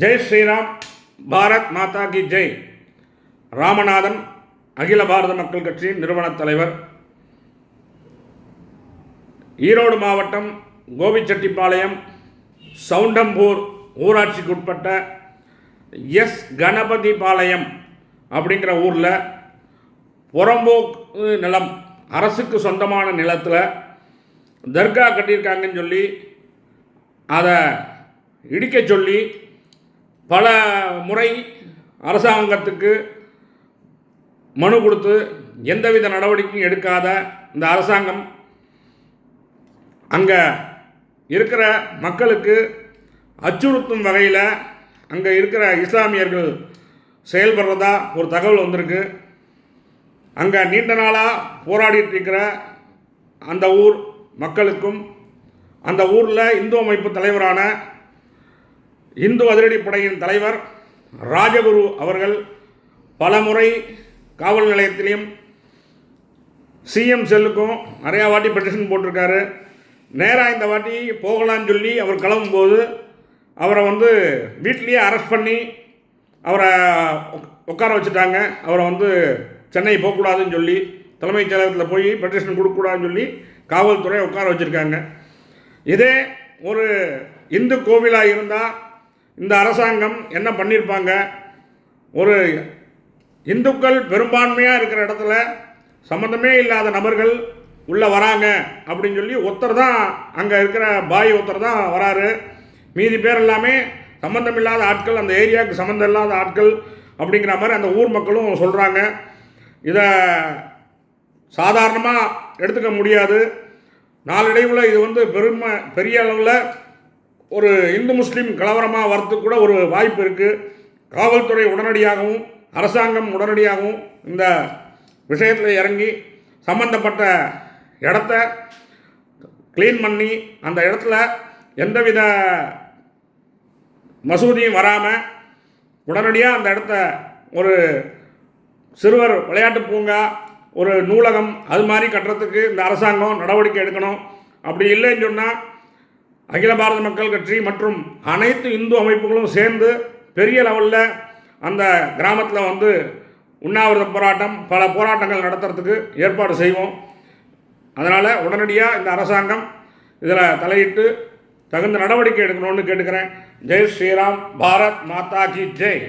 ஜெய் ஸ்ரீராம் பாரத் மாதா கி ஜெய். ராமநாதன் அகில பாரத மக்கள் கட்சியின் நிறுவனத் தலைவர். ஈரோடு மாவட்டம் கோபிச்செட்டிப்பாளையம் சவுண்டம்பூர் ஊராட்சிக்குட்பட்ட எஸ். கணபதிபாளையம் அப்படிங்கிற ஊரில் புறம்போக்கு நிலம் அரசுக்கு சொந்தமான நிலத்தில் தர்கா கட்டியிருக்காங்கன்னு சொல்லி அதை இடிக்க சொல்லி பல முறை அரசாங்கத்துக்கு மனு கொடுத்து எந்தவித நடவடிக்கையும் எடுக்காத இந்த அரசாங்கம் அங்கே இருக்கிற மக்களுக்கு அச்சுறுத்தும் வகையில் அங்கே இருக்கிற இஸ்லாமியர்கள் செயல்படுறதா ஒரு தகவல் வந்திருக்கு. அங்கே நீண்ட நாளாக போராடிட்டு இருக்கிற அந்த ஊர் மக்களுக்கும் அந்த ஊரில் இந்து அமைப்பு தலைவரான இந்து அதிரடிப்படையின் தலைவர் ராஜகுரு அவர்கள் பலமுறை காவல் நிலையத்திலையும் சிஎம் செல்லுக்கும் நிறையா வாட்டி பெட்டிஷன் போட்டிருக்காரு. நேராக இந்த வாட்டி போகலான்னு சொல்லி அவர் கிளம்பும்போது அவரை வந்து வீட்லேயே அரெஸ்ட் பண்ணி அவரை உட்கார வச்சுட்டாங்க. அவரை வந்து சென்னை போகக்கூடாதுன்னு சொல்லி தலைமைச் செயலகத்தில் போய் பெட்டிஷன் கொடுக்கக்கூடாதுன்னு சொல்லி காவல்துறை உட்கார வச்சுருக்காங்க. இதே ஒரு இந்து கோவிலாக இருந்தால் இந்த அரசாங்கம் என்ன பண்ணியிருப்பாங்க ஒரு இந்துக்கள் பெரும்பான்மையாக இருக்கிற இடத்துல சம்மந்தமே இல்லாத நபர்கள் உள்ளே வராங்க அப்படின்னு சொல்லி ஒருத்தர் தான் அங்கே இருக்கிற பாய் ஒருத்தர் தான் வராரு. மீதி பேர் எல்லாமே சம்மந்தம் இல்லாத ஆட்கள் அந்த ஏரியாவுக்கு சம்மந்தம் இல்லாத ஆட்கள் அப்படிங்கிற மாதிரி அந்த ஊர் மக்களும் சொல்கிறாங்க இதை சாதாரணமாக எடுத்துக்க முடியாது. நாளடைவில் இது வந்து பெருமை பெரிய அளவில் ஒரு இந்து முஸ்லீம் கலவரமாக வரத்துக்கு கூட ஒரு வாய்ப்பு இருக்குது காவல்துறை உடனடியாகவும் அரசாங்கம் உடனடியாகவும் இந்த விஷயத்தில் இறங்கி சம்பந்தப்பட்ட இடத்த க்ளீன் பண்ணி அந்த இடத்துல எந்தவித மசூதியும் வராமல் உடனடியாக அந்த இடத்த ஒரு சிறுவர் விளையாட்டு பூங்கா ஒரு நூலகம் அது மாதிரி கட்டுறதுக்கு இந்த அரசாங்கம் நடவடிக்கை எடுக்கணும். அப்படி இல்லைன்னு சொன்னால் அகில பாரத மக்கள் கட்சி மற்றும் அனைத்து இந்து அமைப்புகளும் சேர்ந்து பெரிய லெவலில் அந்த கிராமத்தில் வந்து உண்ணாவிரத போராட்டம் பல போராட்டங்கள் நடத்துறதுக்கு ஏற்பாடு செய்வோம். அதனால் உடனடியாக இந்த அரசாங்கம் இதில் தலையிட்டு தகுந்த நடவடிக்கை எடுக்கணும்னு கேட்டுக்கிறேன். ஜெய் ஸ்ரீராம் பாரத் மாதா கி ஜெய்.